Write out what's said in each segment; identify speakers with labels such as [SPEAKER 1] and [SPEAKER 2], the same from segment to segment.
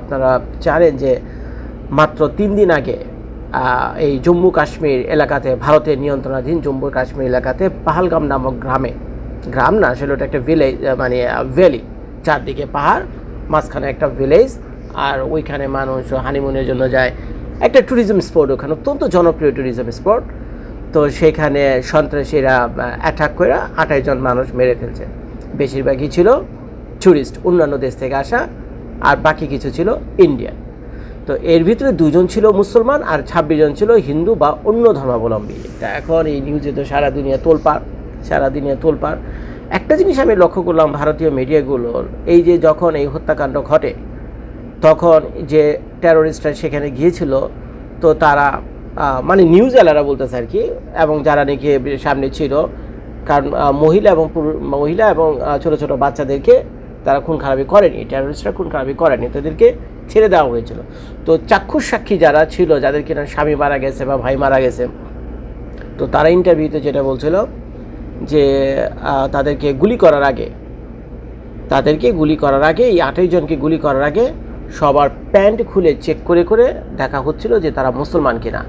[SPEAKER 1] আপনারা জানেন যে মাত্র তিন দিন আগে এই জম্মু কাশ্মীর এলাকাতে ভারতের নিয়ন্ত্রণাধীন জম্মু কাশ্মীর এলাকাতে পাহালগাম নামক গ্রামে, গ্রাম না, আসলে ওটা একটা ভিলেজ মানে ভ্যালি চারদিকে পাহাড়, মাঝখানে একটা ভিলেজ আর ওইখানে মানুষ হানিমুনের জন্য যায়। একটা ট্যুরিজম স্পট ওখানে, অত্যন্ত জনপ্রিয় ট্যুরিজম স্পট তো সেখানে সন্ত্রাসীরা অ্যাটাক করে আঠাশ জন মানুষ মেরে ফেলছে। বেশিরভাগই ছিল ট্যুরিস্ট অন্যান্য দেশ থেকে আসা আর বাকি কিছু ছিল ইন্ডিয়ান। তো এর ভিতরে দুজন ছিল মুসলমান আর ছাব্বিশ জন ছিল হিন্দু বা অন্য ধর্মাবলম্বী। তা এখন এই নিউজে তো সারা দুনিয়া তোলপাড়, সারা দুনিয়া তোলপাড়। একটা জিনিস আমি লক্ষ্য করলাম ভারতীয় মিডিয়াগুলোর, এই যে যখন এই হত্যাকাণ্ড ঘটে, তখন যে টেরোরিস্টরা সেখানে গিয়েছিল, তো তারা মানে নিউজ এলারা বলতেছে আর কি, এবং যারা নাকি সামনে ছিল, কারণ মহিলা এবং মহিলা এবং ছোট ছোট বাচ্চাদেরকে তারা খুন খারাপি করেনি টেরোরিস্টরা খুন খারাপি করেনি, তাদেরকে ছেড়ে দেওয়া হয়েছিল। তো চাক্ষুষ সাক্ষী যারা ছিল যাদের কিনা স্বামী মারা গেছে বা ভাই মারা গেছে, তো তারা ইন্টারভিউতে যেটা বলছিল যে তাদেরকে গুলি করার আগে, তাদেরকে গুলি করার আগে, এই আঠাশ জনকে গুলি করার আগে সবার প্যান্ট খুলে চেক করে করে দেখা হচ্ছিল যে তারা মুসলমান কিনা।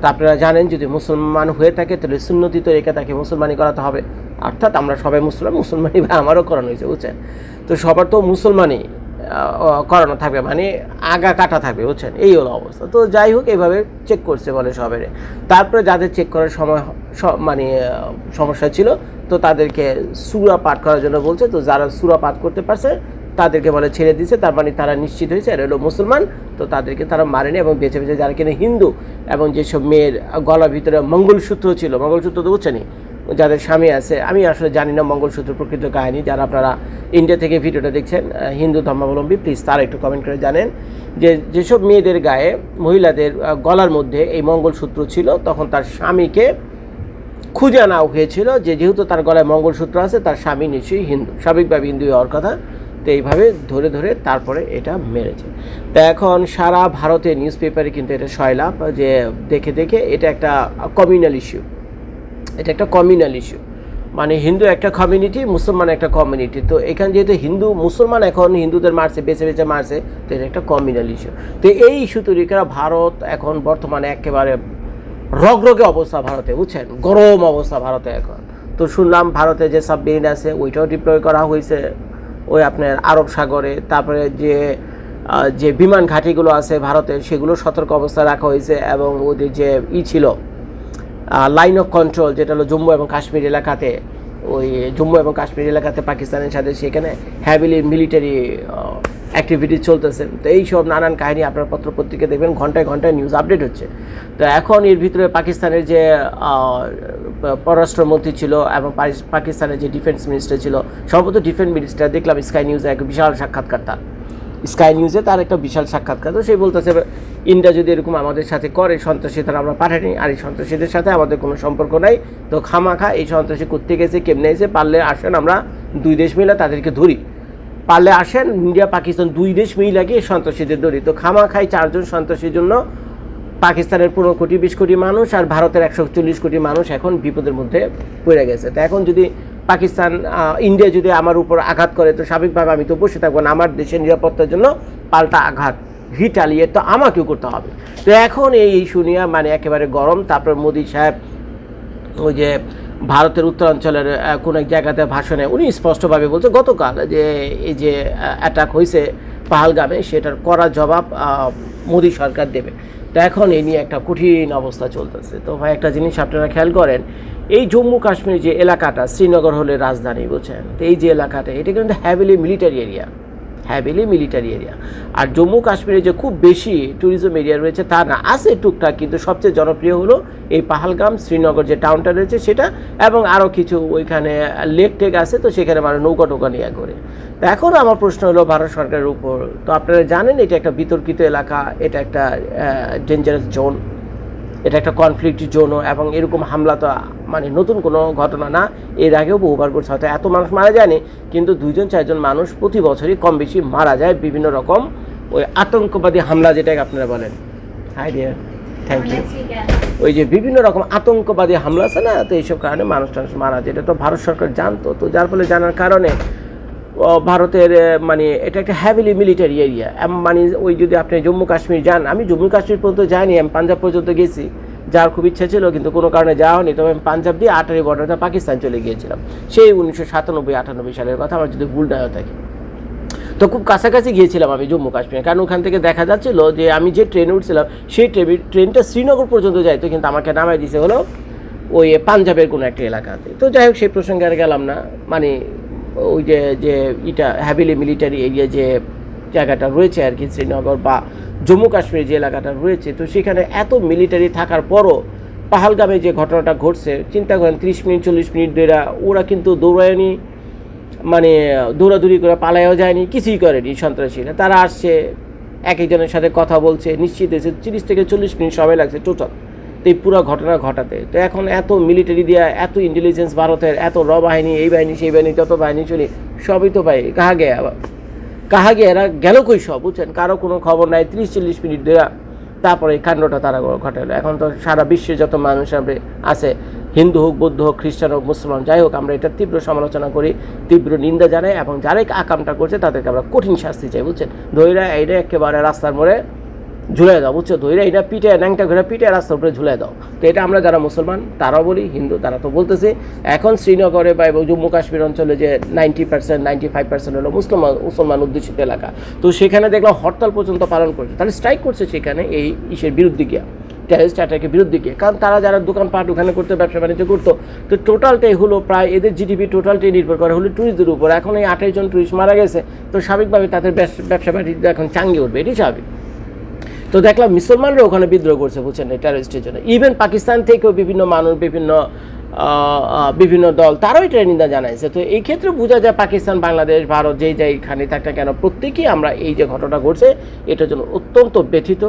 [SPEAKER 1] তা আপনারা জানেন যদি মুসলমান হয়ে থাকে তাহলে সুন্নতি তো তরিকা তাকে মুসলমানি করাতে হবে। অর্থাৎ আমরা সবাই মুসলমান মুসলমানি ভাই আমারও করানো হয়েছে বুঝছেন? তো সবার তো মুসলমানই আহ, করানো থাকবে মানে আগা কাটা থাকবে বুঝছেন? এই হলো অবস্থা। তো যাই হোক এইভাবে চেক করছে বলে সবেরে তারপরে যাদের চেক করার সময় মানে সমস্যা ছিল তো তাদেরকে সুরা পাঠ করার জন্য বলছে। তো যারা সুরা পাঠ করতে পারছে তাদেরকে বলে ছেড়ে দিয়েছে, তার মানে তারা নিশ্চিত হয়েছে, এরা হলো মুসলমান, তো তাদেরকে তারা মারেনি এবং বেছে বেছে যারা কিনা হিন্দু এবং যেসব মেয়ের গলার ভিতরে মঙ্গলসূত্র ছিল, মঙ্গলসূত্র তো বুঝছেনি যাদের স্বামী আছে, আমি আসলে জানি না মঙ্গলসূত্র প্রকৃত কাহিনী, যারা আপনারা ইন্ডিয়া থেকে ভিডিওটা দেখছেন হিন্দু ধর্মাবলম্বী প্লিজ তারা একটু কমেন্ট করে জানেন যে যেসব মেয়েদের গায়ে মহিলাদের গলার মধ্যে এই মঙ্গলসূত্র ছিল, তখন তার স্বামীকে খুঁজে আনা হয়েছিল যে যেহেতু তার গলায় মঙ্গলসূত্র আছে, তার স্বামী নিশ্চয়ই হিন্দু, স্বাভাবিকভাবে হিন্দু হওয়ার কথা। তো এইভাবে ধরে ধরে তারপরে এটা মেরেছে। তা এখন সারা ভারতের নিউজ পেপারে কিন্তু এটা সয়লাভ যে দেখে দেখে এটা একটা কমিউনাল ইস্যু এটা একটা কমিউনাল ইস্যু মানে হিন্দু একটা কমিউনিটি মুসলমান একটা কমিউনিটি তো এখানে যেহেতু হিন্দু, মুসলমান এখন হিন্দুদের মারছে, বেছে বেছে মারছে, তো এটা একটা কমিউনাল ইস্যু তো এই ইস্যু তৈরি করা ভারত এখন বর্তমানে একেবারে রগরগে অবস্থা ভারতে, বুঝছেন? গরম অবস্থা ভারতে এখন। তো শুনলাম ভারতে যে সাবমেরিন আছে, ওইটাও ডিপ্লয় করা হয়েছে। ওই আপনার আরব সাগরে, তারপরে যে যে বিমান ঘাঁটিগুলো আছে ভারতে, সেগুলো সতর্ক অবস্থায় রাখা হয়েছে এবং ওদের যে ই ছিল লাইন অফ কন্ট্রোল যেটা হলো জম্মু এবং কাশ্মীর এলাকাতে, ওই জম্মু এবং কাশ্মীর এলাকাতে পাকিস্তানের সাথে সেখানে হ্যাভিলি মিলিটারি অ্যাক্টিভিটি চলতেছে। তো এই সব নানান কাহিনী আপনার পত্রপত্রিকা দেখবেন, ঘন্টায় ঘন্টায় নিউজ আপডেট হচ্ছে। তো এখন এর ভিতরে পাকিস্তানের যে পররাষ্ট্রমন্ত্রী ছিল এবং পাকিস্তানের যে ডিফেন্স মিনিস্টার ছিল সম্ভবত ডিফেন্স মিনিস্টার দেখলাম স্কাই নিউজে এক বিশাল সাক্ষাৎকার তার স্কাই নিউজে তার একটা বিশাল সাক্ষাৎকার। তো সে বলতেছে, ইন্ডিয়া যদি এরকম আমাদের সাথে করে, সন্ত্রাসী তারা আমরা পাঠাইনি আর এই সন্ত্রাসীদের সাথে আমাদের কোনো সম্পর্ক নাই। তো খামাখা এই সন্ত্রাসী করতে গেছে কেমনে এসে পারলে আসেন আমরা দুই দেশ মিলে তাদেরকে ধরি। পারলে আসেন, ইন্ডিয়া, পাকিস্তান দুই দেশ মিলে গিয়ে সন্ত্রাসীদের ধরি তো খামাখাই চারজন সন্ত্রাসীর জন্য পাকিস্তানের পনেরো কোটি, বিশ কোটি মানুষ আর ভারতের একশো চল্লিশ কোটি মানুষ এখন বিপদের মধ্যে পড়ে গেছে। তো এখন যদি পাকিস্তান ইন্ডিয়া যদি আমার উপর আঘাত করে, তো স্বাভাবিকভাবে আমি তো বসে থাকব না। আমার দেশের নিরাপত্তার জন্য পাল্টা আঘাত রিটালিয়ে তো আমাকেও করতে হবে। তো এখন এই ইস্যু নিয়ে মানে একেবারে গরম। তারপর মোদি সাহেব ওই যে ভারতের উত্তরাঞ্চলের কোন এক জায়গাতে ভাষণে উনি স্পষ্টভাবে বলছে, গতকাল যে, এই যে অ্যাটাক হয়েছে পাহালগামে, সেটার কড়া জবাব মোদী সরকার দেবে। তো এখন এই নিয়ে একটা কঠিন অবস্থা চলতেছে। তো ভাই, একটা জিনিস আপনারা খেয়াল করেন, এই জম্মু কাশ্মীর যে এলাকাটা, শ্রীনগর হলে রাজধানী, বুঝছেন? তো এই যে এলাকাটা, এটা কিন্তু heavily military area heavily military area আর জম্মু কাশ্মীরে যে খুব বেশি ট্যুরিজম এরিয়া রয়েছে তা না, আছে টুকটাক, কিন্তু সবচেয়ে জনপ্রিয় হলো এই পাহালগাম, শ্রীনগর যে টাউনটা রয়েছে সেটা, এবং আরও কিছু ওইখানে লেক টেক আছে, তো সেখানে মানুষ নৌকা টৌকা নিয়ে করে তো এখন আমার প্রশ্ন হলো ভারত সরকারের উপর, তো আপনারা জানেন এটা একটা বিতর্কিত এলাকা, এটা একটা ডেঞ্জারাস জোন এটা একটা কনফ্লিক্ট জোনও এবং এরকম হামলা তো মানে নতুন কোনো ঘটনা না। এর আগেও বহুবার করছে হয়তো এত মানুষ মারা যায়নি কিন্তু দুইজন চারজন মানুষ প্রতি বছরই কম বেশি মারা যায় বিভিন্ন রকম ওই আতঙ্কবাদী হামলা যেটাকে আপনারা বলেন। হাই ডিয়ার থ্যাংক ইউ ওই যে বিভিন্ন রকম আতঙ্কবাদী হামলা আছে না তো এইসব কারণে মানুষ টানুষ মারা যায়। এটা তো ভারত সরকার জানতো তো যার ফলে জানার কারণে ভারতের মানে এটা একটা হ্যাভিলি মিলিটারি এরিয়া মানে ওই যদি আপনি জম্মু কাশ্মীর যান, আমি জম্মু কাশ্মীর পর্যন্ত যাইনি, আমি পাঞ্জাব পর্যন্ত গেছি। যাওয়ার খুব ইচ্ছা ছিল, কিন্তু কোনো কারণে যাওয়া হয়নি, তবে আমি পাঞ্জাব দিয়ে আটারি বর্ডারটা পাকিস্তান চলে গিয়েছিলাম। সেই উনিশশো সাতানব্বই, আটানব্বই সালের কথা আমার যদি ভুল না থাকে। তো খুব কাছাকাছি গিয়েছিলাম আমি জম্মু কাশ্মীরে, কারণ ওখান থেকে দেখা যাচ্ছিল যে আমি যে ট্রেনে উঠছিলাম, সেই ট্রেন- ট্রেনটা শ্রীনগর পর্যন্ত যাইতো, কিন্তু আমাকে নামাই দিছে হলো ওই পাঞ্জাবের কোনো একটা এলাকাতে। তো যাই হোক, সেই প্রসঙ্গে আর গেলাম না মানে ওই যে যে এটা হ্যাভিলি মিলিটারি এরিয়া যে জায়গাটা রয়েছে আর কি, শ্রীনগর বা জম্মু কাশ্মীর যে এলাকাটা রয়েছে, তো সেখানে এত মিলিটারি থাকার পরও পাহালগামে যে ঘটনাটা ঘটছে, চিন্তা করেন ত্রিশ মিনিট, চল্লিশ মিনিট ধরে ওরা কিন্তু দৌড়ায়নি মানে দৌড়াদৌড়ি করে পালায়ও যায়নি, কিছুই করেনি সন্ত্রাসীরা। তারা আসছে এক একজনের সাথে কথা বলছে, নিশ্চিত হয়েছে, তিরিশ থেকে চল্লিশ মিনিট সময় লাগছে টোটাল এই পুরো ঘটনা ঘটাতে। তো এখন এত মিলিটারি দিয়া, এত ইন্টেলিজেন্স ভারতের, এত র বাহিনী, এই বাহিনী, সেই বাহিনী, যত বাহিনী চলি, সবই তো পাই কাহা গে আবার? কাহা গে এরা গেল কই সব, বুঝছেন? কারও কোনো খবর নাই তিরিশ চল্লিশ মিনিট ধরে তারপরে এই কাণ্ডটা তারা ঘটালো। এখন তো সারা বিশ্বে যত মানুষ আছে, হিন্দু হোক, বৌদ্ধ হোক, খ্রিস্টান হোক, মুসলমান, যাই হোক, আমরা এটা তীব্র সমালোচনা করি, তীব্র নিন্দা জানাই এবং যারাই আকামটা করছে তাদেরকে আমরা কঠিন শাস্তি চাই, বুঝছেন? ধৈরা এইটা একেবারে রাস্তার মোড়ে ঝুলাই দাও, বুঝছ? ধৈরা এটা পিঠে ন্যাংটা ঘুরে পিঠে রাস্তার উপরে ঝুলাই দাও। তো এটা আমরা যারা মুসলমান, তারাও বলি, হিন্দু, তারা তো বলতেছে। এখন শ্রীনগরে বা এবং জম্মু কাশ্মীর অঞ্চলে যে ninety percent, ninety five percent হলো মুসলমান মুসলমান অধ্যুষিত এলাকা। তো সেখানে দেখলাম হরতাল পর্যন্ত পালন করছে। তাহলে স্ট্রাইক করছে সেখানে এই ইসের বিরুদ্ধে গিয়া টেরিস্ট অ্যাটাকের বিরুদ্ধে গিয়ে। কারণ তারা যারা দোকানপাট ওখানে করতে, ব্যবসা বাণিজ্য করতো, তো টোটালটাই হলো প্রায় এদের জিডিপি টোটালটাই নির্ভর করে হলো ট্যুরিস্টদের উপর। এখন এই আঠাশ জন ট্যুরিস্ট মারা গেছে, তো স্বাভাবিকভাবে তাদের ব্যবসা বাণিজ্য এখন চাঙ্গে উঠবে এটি স্বাভাবিক। তো দেখলাম মুসলমানরা ওখানে বিদ্রোহ করছে, বুঝছেন, এই টেররিস্টের জন্য। ইভেন পাকিস্তান থেকেও বিভিন্ন মানুষ, বিভিন্ন বিভিন্ন দল, তারাও এটা নিন্দা জানাইছে। তো এই ক্ষেত্রে বোঝা যায় পাকিস্তান, বাংলাদেশ, ভারত, যেই যেইখানে থাক না কেন, প্রত্যেকেই আমরা এই যে ঘটনা ঘটছে, এটার জন্য অত্যন্ত ব্যথিত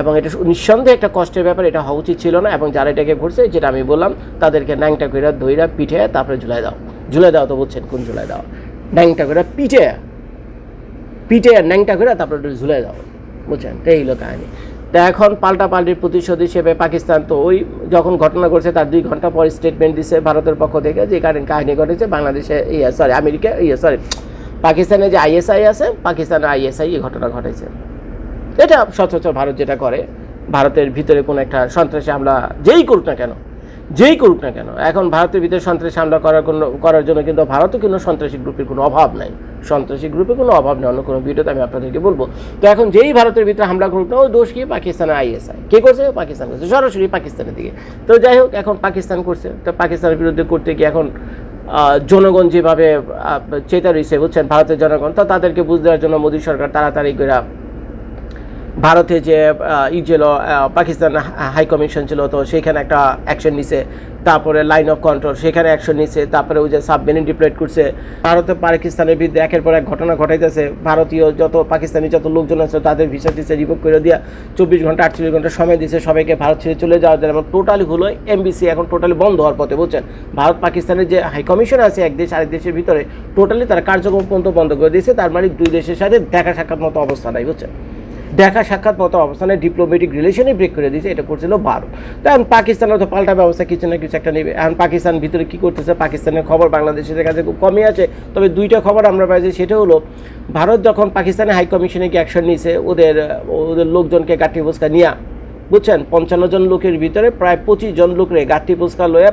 [SPEAKER 1] এবং এটা নিঃসন্দেহে একটা কষ্টের ব্যাপার, এটা হওয়া উচিত ছিল না এবং যারা এটাকে ঘুরছে, যেটা আমি বললাম, তাদেরকে ন্যাংটা করে ধইরা পিঠে তারপরে ঝুলাই দাও। ঝুলাই দাও তো বলছেন কোন ঝুলাই দাও। ন্যাংটা করে পিঠে পিঠে ন্যাংটা করে তারপরে ঝুলাই দাও। বুঝছেন? তো এই হলো কাহিনী। তা এখন পাল্টা পাল্টির প্রতিশোধ হিসেবে পাকিস্তান তো ওই যখন ঘটনা ঘটছে, তার দুই ঘণ্টা পর স্টেটমেন্ট দিছে ভারতের পক্ষ থেকে যে, কারণ কাহিনী ঘটেছে বাংলাদেশে ইয়ে সরি আমেরিকা ইয়ে সরি পাকিস্তানে যে আইএসআই আছে, পাকিস্তানের আইএসআই এই ঘটনা ঘটেছে। এটা সচরাচর ভারত যেটা করে, ভারতের ভিতরে কোনো একটা সন্ত্রাসী হামলা যেই করুক না কেন যেই করুক না কেন, এখন ভারতের ভিতরে সন্ত্রাসী হামলা করার কোনো, করার জন্য কিন্তু ভারতও কিন্তু সন্ত্রাসী গ্রুপের কোনো অভাব নাই। সন্ত্রাসী গ্রুপে কোনো অভাব নেই, অন্য কোনো ভিডিওতে আমি আপনাদেরকে বলব। তো এখন যেই ভারতের ভিতরে হামলা করুক না ওই দোষ কি? পাকিস্তানের আইএসআই। কে করছে? পাকিস্তান করছে। সরাসরি পাকিস্তানের দিকে। তো যাই হোক, এখন পাকিস্তান করছে। তো পাকিস্তানের বিরুদ্ধে করতে গিয়ে এখন জনগণ যেভাবে চেতা রয়েছে, বুঝছেন? ভারতের জনগণ। তো তাদেরকে বুঝ দেওয়ার জন্য মোদী সরকার তাড়াতাড়ি করে ভারতে যে ই ছিল পাকিস্তান হাই কমিশন ছিল, তো সেখানে একটা অ্যাকশন নিছে। তারপরে লাইন অফ কন্ট্রোল সেখানে অ্যাকশন নিছে। তারপরে ওই যে সাবমেরিন ডিপ্লয়েড করছে। ভারতে পাকিস্তানের বিরুদ্ধে একের পর এক ঘটনা ঘটাইতেছে। ভারতীয় যত পাকিস্তানি যত লোকজন আছে, তাদের ভিসা টিসা রিভোক করে দিয়া চব্বিশ ঘণ্টা, আটচল্লিশ ঘণ্টা সময় দিয়েছে সবাইকে ভারত ছেড়ে চলে যাওয়ার জন্য এবং টোটালি হলো এমবিসি এখন টোটালি বন্ধ হওয়ার পথে, বুঝছেন? ভারত পাকিস্তানের যে হাই কমিশন আছে, এক দেশ, আরেক দেশের ভিতরে টোটালি তারা কার্যক্রম পর্যন্ত বন্ধ করে দিয়েছে। তার মানে দুই দেশের সাথে দেখা সাক্ষাৎ মতো অবস্থা নাই, বুঝছেন? দেখা সাক্ষাৎ মতো অবস্থানে ডিপ্লোমেটিক রিলেশনই ব্রেক করে দিয়েছে, এটা করছিল ভারত তো এখন পাকিস্তানের তো পাল্টা ব্যবস্থা কিছু না কিছু একটা নেবে। এখন পাকিস্তান ভিতরে কী করতেছে, পাকিস্তানের খবর বাংলাদেশের কাছে খুব কমই আছে। তবে দুইটা খবর আমরা পাইছি সেটা হলো, ভারত যখন পাকিস্তানের হাইকমিশনে কি অ্যাকশন নিয়েছে, ওদের ওদের লোকজনকে কাঠি বসকা নিয়া বুঝছেন? পঞ্চান্ন জন লোকের ভিতরে প্রায় পঁচিশ জন লোকরে গাঠি পুরস্কার লয়ে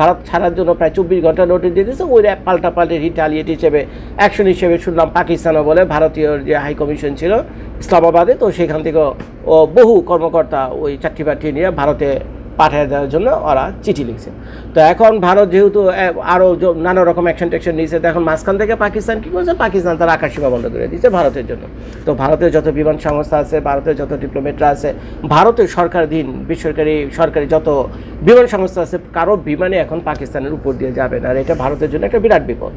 [SPEAKER 1] ভারত ছাড়ার জন্য প্রায় চব্বিশ ঘণ্টা নোটিশ দিয়ে দিয়েছে ওই পাল্টা পাল্টে রিটালিয়েট হিসেবে অ্যাকশন হিসেবে শুনলাম পাকিস্তানও বলে, ভারতীয় যে হাই কমিশন ছিল ইসলামাবাদে, তো সেখান থেকে বহু কর্মকর্তা ওই চাকরি পাঠিয়ে নিয়ে ভারতে পাঠিয়ে দেওয়ার জন্য ওরা চিঠি লিখছে। তো এখন ভারত যেহেতু আরও নানা রকম অ্যাকশন ট্যাকশন নিয়েছে, তো এখন মাঝখান থেকে পাকিস্তান কী করছে? পাকিস্তান তার আকাশ সীমা বন্ধ করে দিয়েছে ভারতের জন্য। তো ভারতের যত বিমান সংস্থা আছে, ভারতের যত ডিপ্লোমেটরা আছে, ভারতের সরকারাধীন বেসরকারি, সরকারি যত বিমান সংস্থা আছে, কারও বিমানে এখন পাকিস্তানের উপর দিয়ে যাবে না। আর এটা ভারতের জন্য একটা বিরাট বিপদ।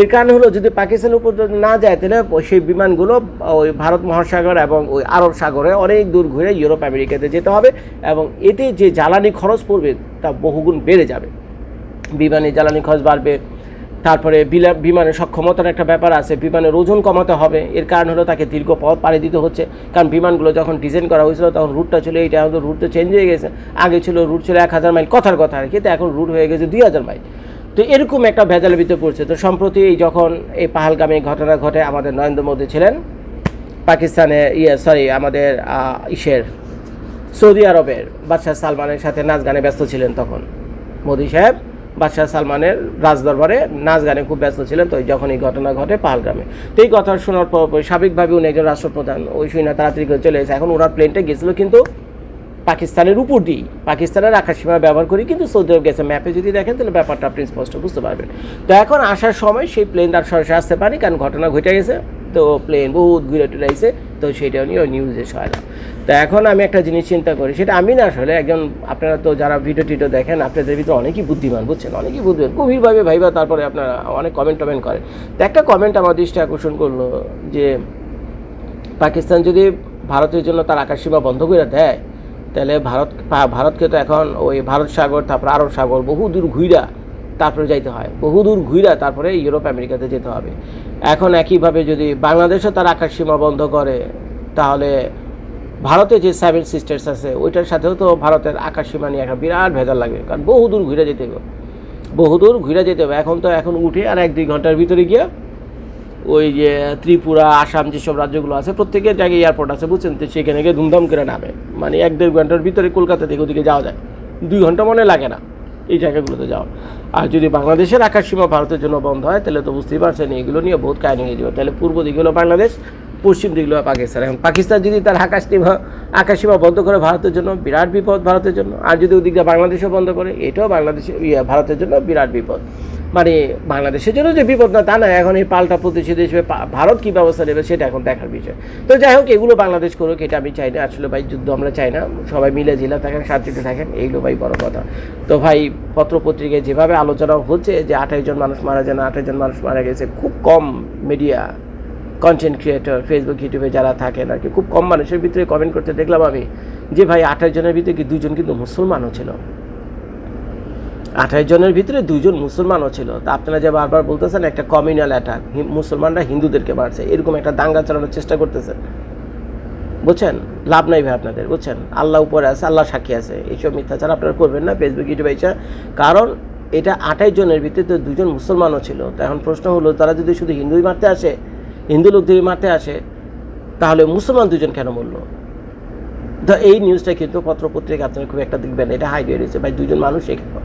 [SPEAKER 1] এর কারণ হলো, যদি পাকিস্তানের উপর না যায়, তাহলে সেই বিমানগুলো, ওই ভারত মহাসাগর এবং ওই আরব সাগরে অনেক দূর ঘুরে ইউরোপ, আমেরিকাতে যেতে হবে এবং এতে যে জ্বালানি খরচ পড়বে, তা বহুগুণ বেড়ে যাবে। বিমানে জ্বালানি খরচ বাড়বে, তারপরে বিমানের সক্ষমতার একটা ব্যাপার আছে, বিমানের ওজন কমাতে হবে। এর কারণ হলো তাকে দীর্ঘ পথ পাড়ি দিতে হচ্ছে। কারণ বিমানগুলো যখন ডিজাইন করা হয়েছিল, তখন রুটটা ছিল, এইটা এখন রুট তো চেঞ্জ হয়ে গেছে। আগে ছিল রুট ছিল এক হাজার মাইল, কথার কথা আর কি, তো এখন রুট হয়ে গেছে দুই হাজার মাইল। তো এরকম একটা ভেজালের ভিতরে পড়ছে। তো সম্প্রতি যখন এই পাহালগামী ঘটনা ঘটে, আমাদের নরেন্দ্র মোদী ছিলেন, পাকিস্তানে ইয়ে সরি আমাদের ইসের সৌদি আরবের বাদশাহ সালমানের সাথে নাচ গানে ব্যস্ত ছিলেন তখন। মোদি সাহেব বাদশাহ সালমানের রাজদরবারে নাচ গানে খুব ব্যস্ত ছিলেন, তো যখন এই ঘটনা ঘটে পাহালগ্রামে তো এই কথা শোনার পর স্বাভাবিকভাবে উনি একজন রাষ্ট্রপ্রধান, ওই শুনে তাড়াতাড়ি করে চলে এসে, এখন ওনার প্লেনটা গেছিল কিন্তু পাকিস্তানের উপর দিয়েই। পাকিস্তানের আকাশসীমা ব্যবহার করি কিন্তু সৌদি আরব গেছে। ম্যাপে যদি দেখেন তাহলে ব্যাপারটা আপনি স্পষ্ট বুঝতে পারবেন। তো এখন আসার সময় সেই প্লেন তার সরাসরি আসতে পারে কারণ ঘটনা ঘটে গেছে। তো প্লেন বহুত ঘুরে টুরে আইছে, তো সেটা নিয়ে নিউজে হয় না তো এখন আমি একটা জিনিস চিন্তা করি, সেটা আমি না আসলে একজন, আপনারা তো যারা ভিডিও টিডিও দেখেন, আপনাদের ভিতরে অনেকই বুদ্ধিমান, বুঝছেন? অনেকই বুদ্ধিমান। গভীরভাবে ভাইবা তারপরে আপনারা অনেক কমেন্ট টমেন্ট করেন। তো একটা কমেন্ট আমার দৃষ্টি আকর্ষণ করল যে, পাকিস্তান যদি ভারতের জন্য তার আকাশসীমা বন্ধ করে দেয়, তাহলে ভারত, ভারতকে তো এখন ওই ভারত সাগর, তারপর আরব সাগর বহু দূর ঘুইরা তারপরে যাইতে হয়। বহু দূর ঘুইরা তারপরে ইউরোপ, আমেরিকাতে যেতে হবে। এখন একইভাবে যদি বাংলাদেশও তার আকাশসীমা বন্ধ করে, তাহলে ভারতে যে সেভেন সিস্টার্স আছে, ওইটার সাথেও তো ভারতের আকাশসীমা নিয়ে একটা বিরাট ভেজাল লাগবে কারণ বহুদূর ঘুরে যেতে হবে। বহুদূর ঘুরে যেতে হবে। এখন তো এখন উঠে আর এক দুই ঘণ্টার ভিতরে গিয়ে ওই যে ত্রিপুরা, আসাম যেসব রাজ্যগুলো আছে, প্রত্যেকের জায়গায় এয়ারপোর্ট আছে, বুঝছেন? তো সেখানে গিয়ে ধুমধাম করে নামে। মানে এক দেড় ঘণ্টার ভিতরে কলকাতা থেকে ওদিকে যাওয়া যায়। দুই ঘণ্টা মনে লাগে না। এই জায়গাগুলোতে যাওয়া আর যদি বাংলাদেশের আকাশ সীমা ভারতের জন্য বন্ধ হয়, তাহলে তো বুঝতেই পারছেন, এগুলো নিয়ে বহুত কাহিনি হয়ে যাবে। তাহলে পূর্ব দিকে হলো বাংলাদেশ, পশ্চিম দিকে হলো পাকিস্তান। এখন পাকিস্তান যদি তার আকাশ সীমা আকাশ সীমা বন্ধ করে ভারতের জন্য, বিরাট বিপদ ভারতের জন্য, আর যদি ওদিকে বাংলাদেশও বন্ধ করে, এটাও বাংলাদেশে ইয়ে ভারতের জন্য বিরাট বিপদ। মানে বাংলাদেশের জন্য যে বিপদ না, তা না, এখন এই পাল্টা প্রতিষ্ঠিত হিসেবে ভারত কী ব্যবস্থা নেবে সেটা এখন দেখার বিষয়। তো যাই হোক, এগুলো বাংলাদেশ করুক, এটা আমি চাই না, আসলে ভাই যুদ্ধ আমরা চাই না, সবাই মিলে জিলা থাকেন, শান্তিতে থাকেন, এইগুলো ভাই বড় কথা। তো ভাই, পত্রপত্রিকায় যেভাবে আলোচনা হচ্ছে যে আঠাশ জন মানুষ মারা যায় না, আঠাশ জন মানুষ মারা গেছে, খুব কম মিডিয়া কন্টেন্ট ক্রিয়েটর ফেসবুক ইউটিউবে যারা থাকেন আর কি, খুব কম মানুষের ভিতরে কমেন্ট করতে দেখলাম আমি যে ভাই আঠাশ জনের ভিতরে কি দুজন কিন্তু মুসলমানও ছিল। আঠাশ জনের ভিতরে দুজন মুসলমানও ছিল। তা আপনারা যে বারবার বলতেছেন, একটা কমিউনাল অ্যাটাক মুসলমানরা হিন্দুদেরকে মারছে, এরকম একটা দাঙ্গা চালানোর চেষ্টা করতেছেন। বুঝছেন? লাভ নাই ভাই আপনাদের, বুঝছেন? আল্লাহ উপরে আছে, আল্লাহ সাক্ষী আছে, এইসব মিথ্যাচার আপনারা করবেন না ফেসবুক ইউটিউবে এসে কারণ এটা আঠাশ জনের ভিতরে তো দুজন মুসলমানও ছিল। তো এখন প্রশ্ন হলো, তারা যদি শুধু হিন্দুই মারতে আসে, হিন্দু লোকদের মারতে আসে, তাহলে মুসলমান দুজন কেন মরলো? তো এই নিউজটা কিন্তু পত্রপত্রিকা আপনারা খুব একটা দেখবেন এটা হাইড হয়ে রয়েছে। ভাই দুজন মানুষ এখানে।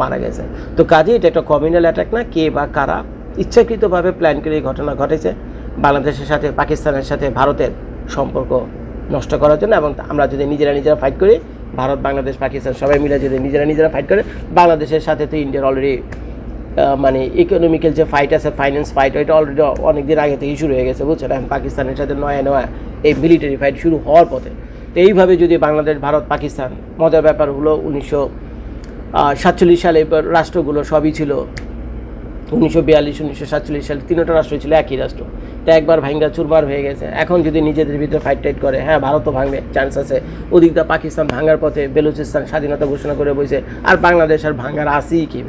[SPEAKER 1] মারা গেছে। তো কাজে এটা একটা কমিউনাল অ্যাটাক না, কে বা কারা, ইচ্ছাকৃতভাবে প্ল্যান করে এই ঘটনা ঘটেছে। বাংলাদেশের সাথে, পাকিস্তানের সাথে ভারতের সম্পর্ক নষ্ট করার জন্য এবং আমরা যদি নিজেরা নিজেরা ফাইট করি, ভারত, বাংলাদেশ, পাকিস্তান সবাই মিলে যদি নিজেরা নিজেরা ফাইট করে, বাংলাদেশের সাথে তো ইন্ডিয়ার অলরেডি মানে ইকোনমিক্যাল যে ফাইট আছে ফাইন্যান্স ফাইট ওইটা অলরেডি অনেক দিন আগে থেকেই শুরু হয়ে গেছে, বুঝছেন? এখন পাকিস্তানের সাথে নয়া নয়া এই মিলিটারি ফাইট শুরু হওয়ার পথে। তো এইভাবে যদি বাংলাদেশ, ভারত, পাকিস্তান, মজার ব্যাপার হলো উনিশশো সাতচল্লিশ সালে রাষ্ট্রগুলো সবই ছিল। উনিশশো বিয়াল্লিশ, উনিশশো সাতচল্লিশ সালে তিনটা রাষ্ট্র ছিল, একই রাষ্ট্র। তা একবার ভাঙ্গা চুরমার হয়ে গেছে। এখন যদি নিজেদের ভিতরে ফাইট টাইট করে হ্যাঁ ভারতও ভাঙবে চান্স আছে। ওদিকটা পাকিস্তান ভাঙার পথে বেলুচিস্তান স্বাধীনতা ঘোষণা করে বসে আর বাংলাদেশ আর ভাঙার আসেই কি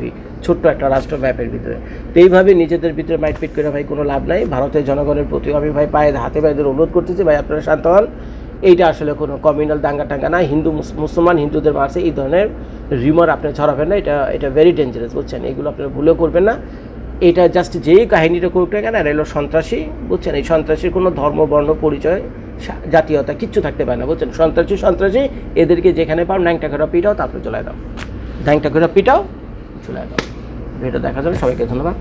[SPEAKER 1] ছোট্ট একটা রাষ্ট্র ম্যাপের ভিতরে। তো এইভাবে নিজেদের ভিতরে মাইটপিট করে ভাই কোনো লাভ নাই। ভারতের জনগণের প্রতি আমি ভাই পায়ে হাতে পায়েদের অনুরোধ করতেছি, ভাই আপনারা শান্ত হন। এইটা আসলে কোনো কমিউনাল দাঙ্গা টাঙ্গা না হিন্দু মুসলমান হিন্দুদের মারছে এই ধরনের রিমর আপনি ছড়াবেন না, এটা এটা ভেরি ডেঞ্জারাস বুঝছেন? এগুলো আপনারা ভুলেও করবেন না। এটা জাস্ট যেই কাহিনীটা করুক না কেন এরা হলো সন্ত্রাসী, বুঝছেন? এই সন্ত্রাসীর কোনো ধর্ম, বর্ণ, পরিচয় জাতীয়তা কিচ্ছু থাকতে পারে না, বুঝছেন? সন্ত্রাসী সন্ত্রাসী, এদেরকে যেখানে পাও ন্যাংটা করে পিটাও, তারপরে চলে দাও ন্যাংটা করে পিটাও, চলে দাও ভিডিও দেখার জন্য সবাইকে ধন্যবাদ।